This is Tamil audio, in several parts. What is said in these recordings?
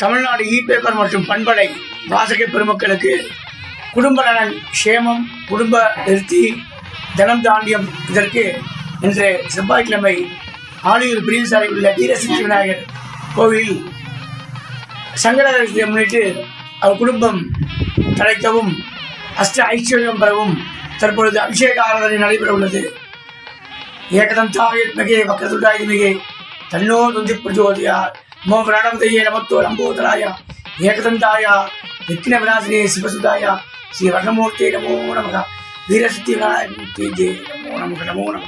தமிழ்நாடு இ பேப்பர் மற்றும் பண்பலை வாசக பெருமக்களுக்கு குடும்ப நலன் க்ஷேமம் குடும்ப நிறுத்தி தனம் தாண்டியம். இதற்கு இன்று செவ்வாய்க்கிழமை ஆலியூர் பிரிவுசாலை உள்ள வீரசித்தி விநாயகர் கோவில் சங்கடத்தை முன்னிட்டு அவர் குடும்பம் தலைக்கவும் அஷ்ட ஐஸ்வர்யம் பெறவும் தற்பொழுது அபிஷேக ஆராதனை நடைபெற உள்ளது. ஏகதந்தாயத்மகே வக்ரதுண்டாயுமிகே தன்னோ துந்தி பிரஜோதியார். പ്രണവതയെ നമത്വലംബോധരായ ഏകദന്തായ വിഘ്നവിനാശിനെ ശിവസുതായ ശ്രീ വർണമൂർത്തി നമോ നമ. വീരശക്തി നമോ നമ. നമോ നമ.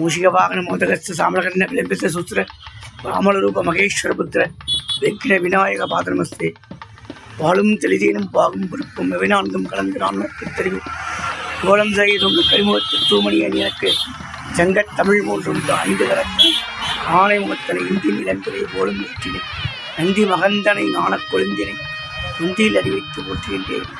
ஜெய மூஷிக வாகன மோதகஸ்த சாமலகண்ண விளம்பித்த சுத்திர வாமல ரூப மகேஸ்வர புத்திர விநாயக பாதனமஸ்தே. பாலும் தெளிதீனும் பாகும் பொறுப்பும் எவினான்கும் கலந்து நான் தெரியும். கோலம் செய்தும் கரிமுகத்து தூமணி அணியனுக்கு எனக்கு செங்கத் தமிழ் மூன்றும் ஐந்து கரத்த ஆணை முகத்தனை இந்தி நிலன்புரை போலும் ஏற்றினை நந்தி மகந்தனை நாணக் கொழுந்தினை குந்தியில் அறிவித்து போற்றுகின்றேன்.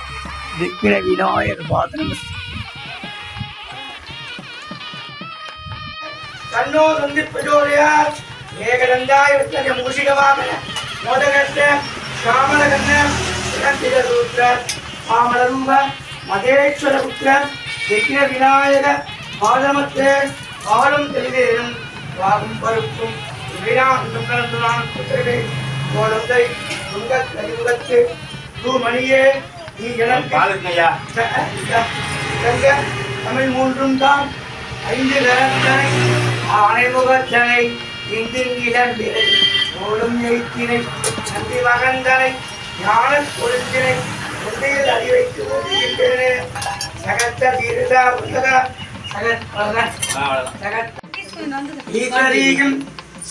விக்ன விநாயகர் பாதனமஸ்து தன்னோ தந்தி பிரஜோதயார் ஏகதந்தாய விஷ்ணக மூஷிகவாகன மோதகஸ்த சாமரகண்ண பிளந்திர சூத்திர வாமரூப மகேஸ்வர புத்திர விக்ன விநாயக பாதமத்தே ஆளும் தெளிவேனும் வாகும் பருப்பும் வினாண்டும் கலந்துனான் புத்திரகை கோலத்தை துங்கத் கலிமுகத்து தூமணியே பாலுங்கய்யா தங்க தமிழ் மூன்றும் தான். ஐந்து கரத்தனை ஆணைமுகத்தனை இந்தின் இளம்பிரை ஓடும் எய்த்தினை நந்தி மகந்தனை ஞான கொழுந்தினை முந்தையில் அறி வைத்து ஓடுகின்றன சகத்த தீர்தா உலக சகத் சகத் ஈஸ்வரீகம்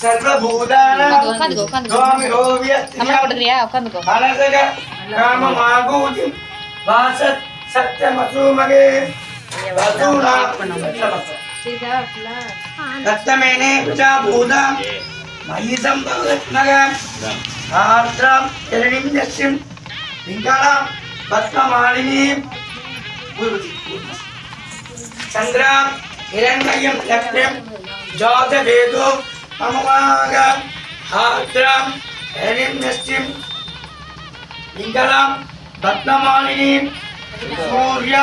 சர்வபூதானாம் உட்காந்துக்கோ உட்காந்துக்கோ. சுவாமி நம்ம ஓவியத்தியா கொடுக்குறியா உட்காந்துக்கோ. மனசக కామమాగూతి వాసత్ సత్యమసూమగే వసూణ దత్తమేనే ప్రజాభూత మయి సంభవత్మగ ఆర్ద్రం చరణిం దక్షిం పింగళ పద్మమాళిని చంద్ర హిరణ్యం లక్ష్యం జాతవేదు మమవాగ ఆర్ద్రం చరణిం దక్షిం பிங்களாம் பத்மமாலினீம் சூர்யா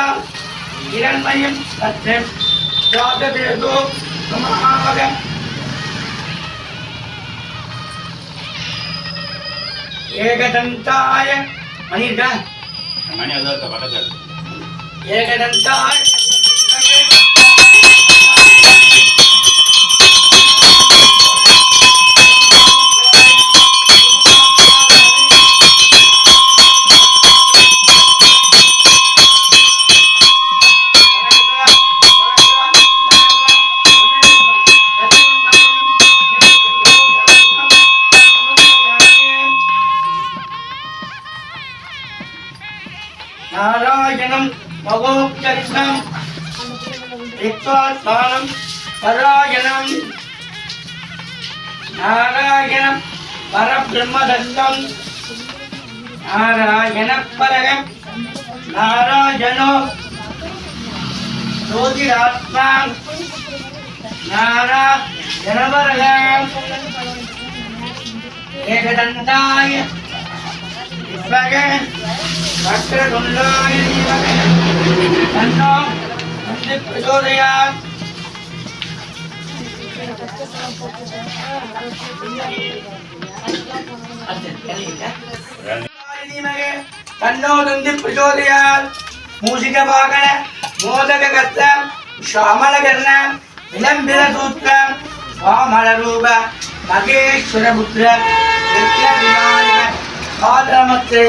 இரண்மயம் லக்ஷ்யம் ஜாத வேதோ மமமாக ஏகதந்தாய மணி இருக்க பக்கத்தில் ஏகதந்தாய स्वां परायणं। नारायणं परब्रह्मदत्तं। नारायणपरः नारायणो। ज्योतिरात्मा नारायणपरः एकदंताय विस्मय वक्रतुंडाय विस्मय तन्नो வந்து பிரச்சோதயாத் தன்னோ தந்தி பிரச்சோதயாத் மூஷிக வாகன மோதக கர்த்த ஷாமல கர்ண விளம்பிர சூத்திர வாமல ரூப மகேஸ்வர புத்திர விக்ன விநாயக பாதரமத்து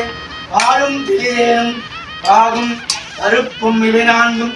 பாலும் திலேனும் பாகும் கருப்பும் இவை நான்கும்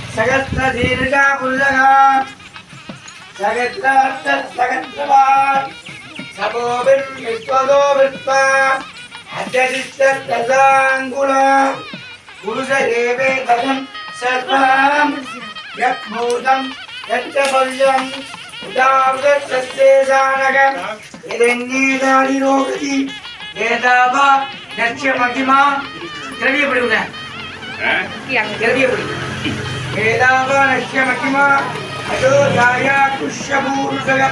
சகஸ்ர தீர்கா புல்லகா சகஸ்ரார்த்த சகஸ்ரவா சகோபிர் விஸ்வதோ விஸ்வா அஜரிஷ்ட தசாங்குலம் புருஷரேவே தகம் சர்வம் யத் பூதம் யச்ச பல்யம் ஏதாவா லட்சிய மகிமா திரவியப்படி உள்ள వేదావానశ్యమహిమా అయోధ్యాయా పుష్యభూషయ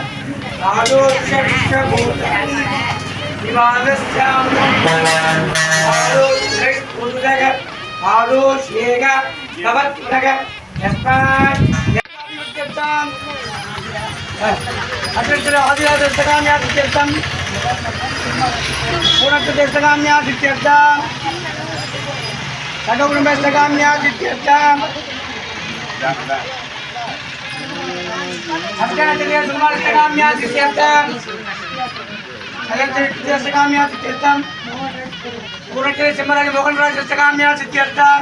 ఆలోక్షభూత వివాదశ్యాముందయ ఆలోష్యేగ భవత్నగ యస్మాన్ అత్యంత ఆదిరాజస్తకామ్యాదిత్యర్థం పూర్ణత్వదేశకామ్యాదిత్యర్థం సగగుణమస్తకామ్యాదిత్యర్థం సిద్ధ్యర్థం పూర్ణగిరి సింహరాజు మోహన్ రాజు సిద్ధకామ్యా సిద్ధ్యర్థం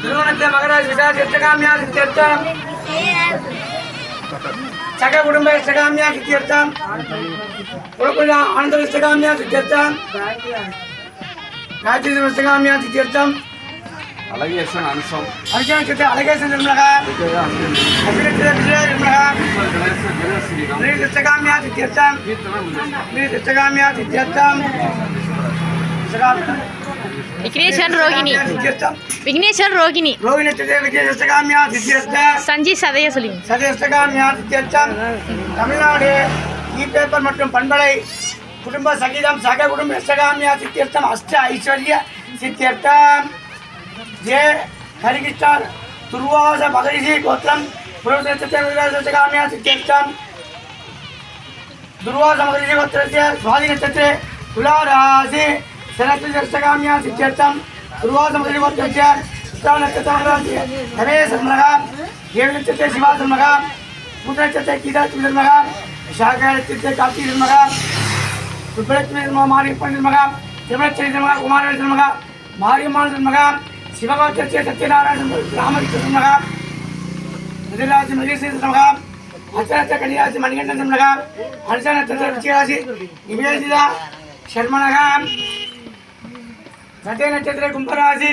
తిరువనంత మగరాజు విశాఖ సిద్ధకామ్యా సిద్ధ్యర్థం సగ కుటుంబ ఇష్టకామ్యా సిద్ధ్యర్థం కులకుల ఆనంద ఇష్టకామ్యా సిద్ధ్యర్థం గాయత్రి ఇష్టకామ్యా సిద్ధ్యర్థం அழகேசன் அம்சம் அழகேசன் அழகேசன் நிர்மலகா அபிரேஷன் நிர்மலகா ஸ்ரீ கிருஷ்ணகாமியா தித்யர்த்தம் ஸ்ரீ கிருஷ்ணகாமியா தித்யர்த்தம் விக்னேஷன் ரோகிணி. விக்னேஷன் ரோகிணி. ரோகிணி விக்னேஷகாமியா தித்யர்த்தம் சஞ்சி சதைய சொல்லி சதயஸ்தகாமியா தித்யர்த்தம் தமிழ்நாடு e இ பேப்பர் மற்றும் பண்பலை குடும்ப சங்கீதம் சக குடும்ப யசகாமியா சித்தியர்த்தம் அஷ்ட ஐஸ்வர்ய சித்தியர்த்தம். ये हरिकृष्णन तुर्वास भगरीजी गोत्रम। पुरुषनक्षत्रेष्ठन दुर्वास भगरीजी गोत्रस्य स्वादिनक्षत्रे तुलारासि शरत्रिदर्शकाम्यासित्यर्थं दुर्वास भगरीजी गोत्रस्य उत्तमनक्षत्रस्य हरेशन्मगा देवनक्षत्रे शिवासन्मगा पुत्रनक्षत्रे कीदात्मजन्मगा विशाखानक्षत्रे काशीजन्मगा सुब्रह्मण्यमगा मारिपण्यमगा त्रिमणक्षत्रे जन्मगा कुमारजन्मगा मारिमानजन्मगा கார்த்திகை மக சுப்பலட்சுமி மக மாரியப்பன் மக திருமணச்சரி மக குமாரவேசன் ராமகிருஷ்ணன் மக மிதராசி மகேஸ்வரன் மக அச்சரத்த கன்னிராசி மணிகண்டன் மக அனுச நட்சத்திர விஜயராசி நிவேதிதா சர்மனக சத்திய நட்சத்திர கும்பராசி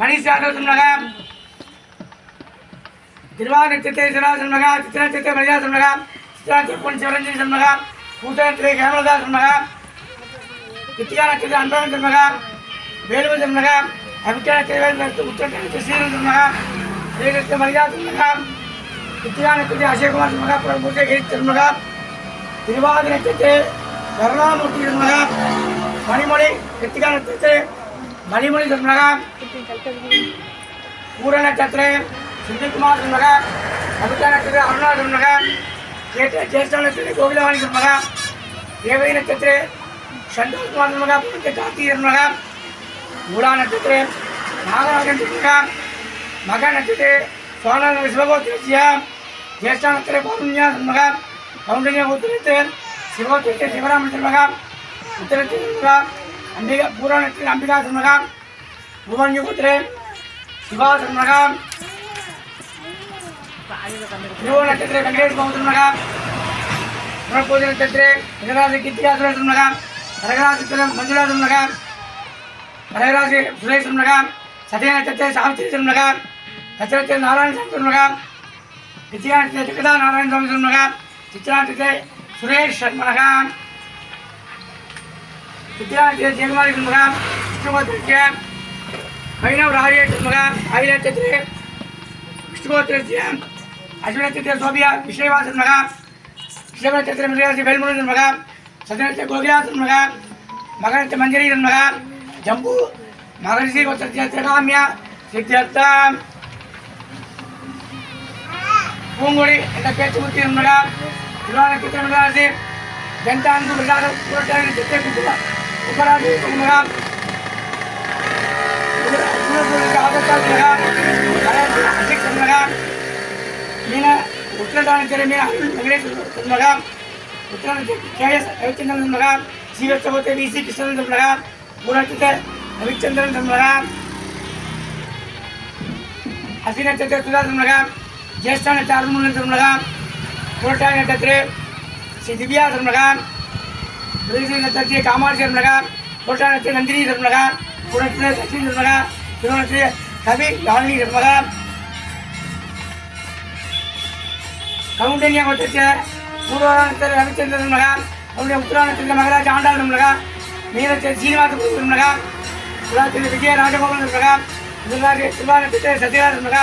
மணிசாகரம் மக திருவா நட்சத்திர சிராசன்மக சித்திர நட்சத்திர மரியாசன்மக சித்திராட்சி பொன் சிவரஞ்சனி சன்மக பூத்த நட்சத்திர கேமலதா சன்மக கித்தியா நட்சத்திர அன்பரன் சன்மக வேலுவன் சன்மக ಅಭಿಜ್ಞಾನ ಕೈವರಿಕೆ ಉತ್ತರಕ್ಕೆ ಸೀರಿದ ಶ್ರೀಕೃಷ್ಣ ಮಲಿಗಾ ತಿರುಮಗ ವಿಜ್ಞಾನ ಕೃತಿ ಅಶಯಕುಮಾರ್ ತಿರುಮಗ ಪ್ರಮುಖ ಗಿರಿ ತಿರುಮಗ திருவாத நட்சத்திரத்தை கருணாமூர்த்தி திருமக மணிமொழி கிருத்திகா நட்சத்திரத்தை மணிமொழி திருமக ஊர நட்சத்திரம் சுந்திக்குமார் திருமக கவிதா சந்தோஷ்குமார் திருமக புனித கார்த்திகை திருமக மூலா நட்சத்திரம் நாகராஜ நட்சத்திரம் மக நட்சத்திரம் சோழ சிவகோத்திரம் ஜேஷ்டா நட்சத்திரம் பௌர்ணியா சண்மகம் பௌர்ணிய உத்திரத்தில் சிவகோத்திரத்தில் சிவராம சண்மகம் உத்திரத்தில் சண்மகம் அம்பிகா பூரா நட்சத்திரம் அம்பிகா சண்மகம் புவன்ய உத்திரம் சிவா சண்மகம் திருவோ நட்சத்திரம் வெங்கடேஷ் பௌர் சண்மகம் புனர்பூஜ நட்சத்திரம் விகராஜ கீர்த்திகாசுரன் சண்மகம் வரகராஜ மஞ்சுளா சண்மகம் பரகராசி சுதேசம் நகாம் சத்யநாயகத்தை சாவித்திரி திருநகாம் சத்திரத்தில் நாராயண சாமி திருநகாம் நித்யானத்தை ஜெகதா நாராயண சாமி திருநகாம் சித்திரானத்தை சுரேஷ் சண்மனகாம் வித்யானத்தை ஜெயக்குமாரி திருமகாம் விஷ்ணுபோத்திரத்திய வைணவ் ராஜே திருமகாம் ஆயிரத்திலே விஷ்ணுபோத்திரத்திய அஸ்வினத்திய சோபியா விஷயவாச திருமகாம் விஷயத்திர மிருகாசி வேல்முருகன் மகாம் சத்திரத்திய கோகிலாசன் மகாம் மகனத்தை மஞ்சரி திருமகாம் ஜம்பு மகரிஷி கோத்திரத்திய திரகாமியா சித்தியர்த்தம் பூங்குடி என்ற பேச்சு முத்தி மகா திருவாரூர் மிருகாசி ஜந்தாந்து மிருகாக புரட்டாதி சித்தை குத்துவா உபராதி மகா மீன உத்திரதானச்சரி மீன அருள் வெங்கடேஷ் மகா உத்திரதான கேஎஸ் ரவிச்சந்திரன் மகா ஜீவச்சபத்தை வி சி கிருஷ்ணன் மகா பூராட்சித்த ரவிச்சந்திரன் மகா அசிநட்சத்திர சுதாசன் மகா ஜேஷ்ட நட்சத்திர அருள்முருகன் மகா புரட்டாதி நட்சத்திர ஸ்ரீ திவ்யாசன் மகா பிரதேச நட்சத்திர காமாட்சி மகா புரட்டாதி நட்சத்திர நந்தினி மகா புரட்சித லட்சுமி மகா திருவண்ணத்திர கவி யாழினி மகா கவுண்டன்யா கோத்திர பூர்வானத்திர ரவிச்சந்திரன் மகா அவருடைய உத்தரானத்திர மகராஜ் ஆண்டாள் மகா மீனத்திர சீனிவாச குருவன் மகா புராத்திர விஜய ராஜகோபாலன் மகா திருவாரி திருவாரத்திர சத்யராஜன் மகா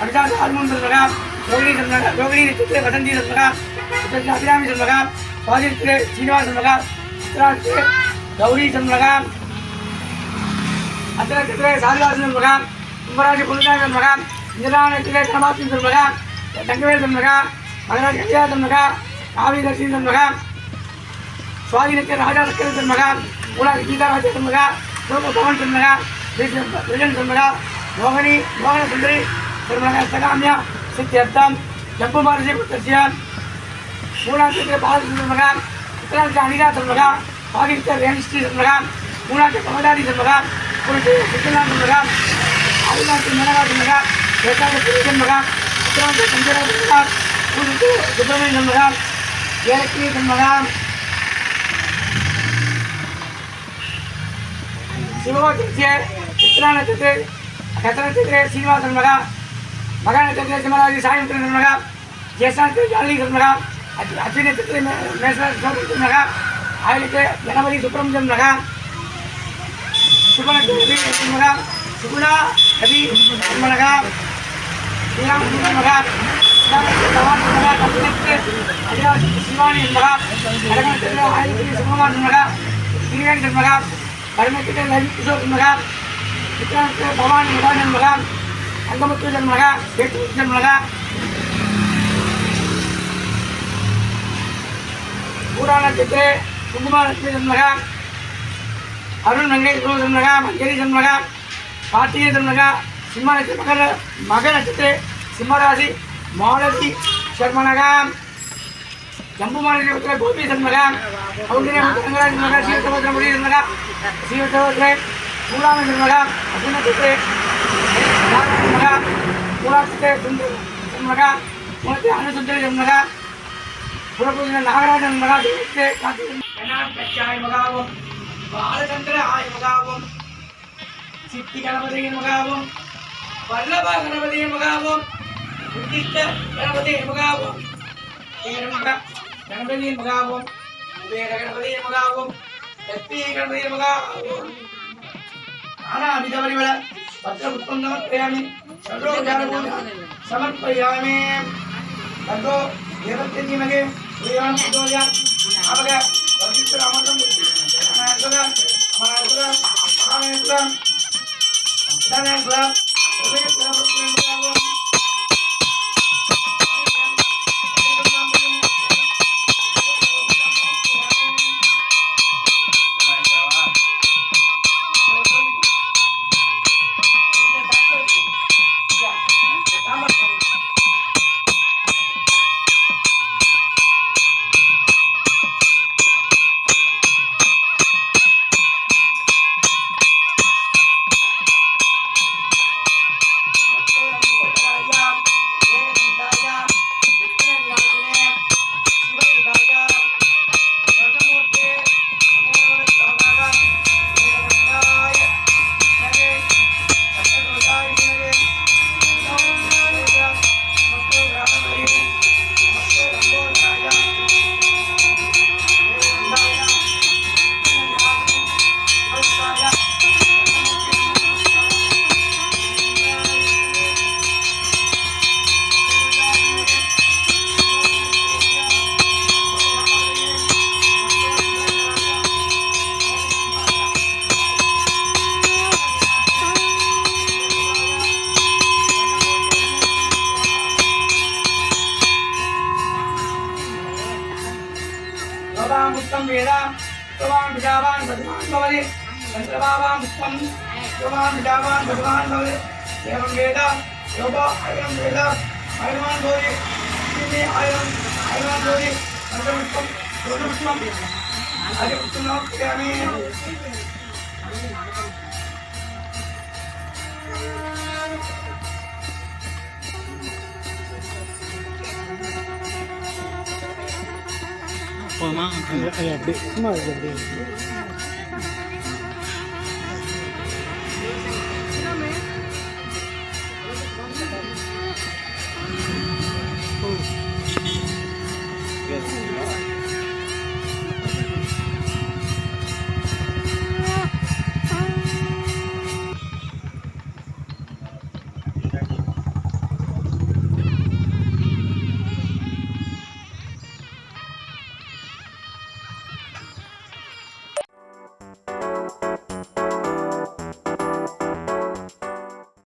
அடுத்தாது ஹனுமந்தன் மகா ரோகிணி மகா ரோகிணி நட்சத்திர வசந்தி மகா உத்தரத்தில் அபிராமி மகா சுவாதித்திர சீனிவாசன் மகா உத்தராத்திர கௌரி மகா அத்தனத்திலே சாதிவாசன் மகா கும்பராஜ குலநாயகன் மகா இந்திரானத்திலே தனபாத்தின் மகா தங்கவேந்தன் மகா மகராஜ கல்யாணன் மகா காவிதர்ஷின் மகா சுவாதினத்தின் ராஜா சக்கரத்தின் மகா உனக்கு கீதாராஜன் மகா லோக பவன் மகா விஜயன் மகா மோகனி மோகன சுந்தரி திருமண சகாமியா சித்தியர்த்தம் ஜம்பு மாரஜி புத்திய மூலாத்திலே பாலசுந்தர் மகா உத்தராட்சி அனிதா மகா பாகிஸ்தான் ரேணிஸ்ரீ மகா மூலாத்தி பகதாரி மகா குறித்து சித்தநாதன் மகா அருணாட்சி மேனகாதி மகா ஏற்காடு புரிஷன் மகா உத்தராட்சி சந்திரா மகா குறித்து சுப்பிரமணியன் மகா ஏலக்கிரி மகா சிவகோத்திரிய சித்ரா நட்சத்திர கத்த நட்சத்திர சீனிவாசன் மகா மகா நட்சத்திர சிம்மராஜி சாயந்திரன் மகா ஜேசாந்திர ஜாலீசன் மகா அச்சி நட்சத்திர மேசன் மகா ஆயிரத்து கணபதி சுப்பிரமணியன் மகா சுப்பநட்சத்திர மகா சுகுணா ரவி மகா ஸ்ரீராம் மகா சிவானி மகா கடகநட்சத்திர மகா ஸ்ரீவேந்தன் மகா பரமத்திர லவி மகா சித்திரத்திர பவானி மகாஜன் மகா அங்கமுத்துஜன் மகா வெற்றிஜன் மகா பூராணத்திலே குங்குமாரத்தின் மகா அருண் வெங்கடேஸ்வரன் மகா மஞ்சரிஜன் மகா கார்த்திகை மகா சிம்ம நட்சத்திர மகர மக நட்சத்திர சிம்மராசி மாலதி சர்மனகா ஜம்பு மாநிலத்தில் கோபி சண்மகா கௌண்டிய ரங்கராஜ் மகா சீவசமுத்திர முடி மகா சீவசமுத்திர மூலான மகா அசுனத்திரே மகா மூலாத்திரே சுந்தர் மகா மூலத்தி அனுசுந்தர மகா புறப்பூஜன நாகராஜன் மகா தேவத்தே காத்தியாய மகாவும் பாலச்சந்திர ஆய மகாவும் சித்தி கணபதியின் மகாவும் வல்லப கணபதியின் மகாவும் உத்திஷ்ட கணபதியின் மகாவும். மகா கணபதியின் மகாவும் குபேர கணபதியின் மகாவும் சக்தியை கணபதியின் மகாவும் ஆனா அமிதவரிவள பத்திர புஷ்பம் சமர்ப்பயாமி சர்வோஜானபூஜா சமர்ப்பயாமி. தந்தோ தேவத்தின் மகே. ஸ்ரீராம் சுதோஜா அவக வசித்து அமர்தம் त्वमान् विजावान् भगवान् भवति एवं वेद योगो अयं वेद अयमान् भवति इति अयम् अयमान् भवति चन्द्रपुष्पं योगपुष्पं हरिपुष्पं नमस्यामि போமா அது அப்படியே சும்மா அது அப்படியே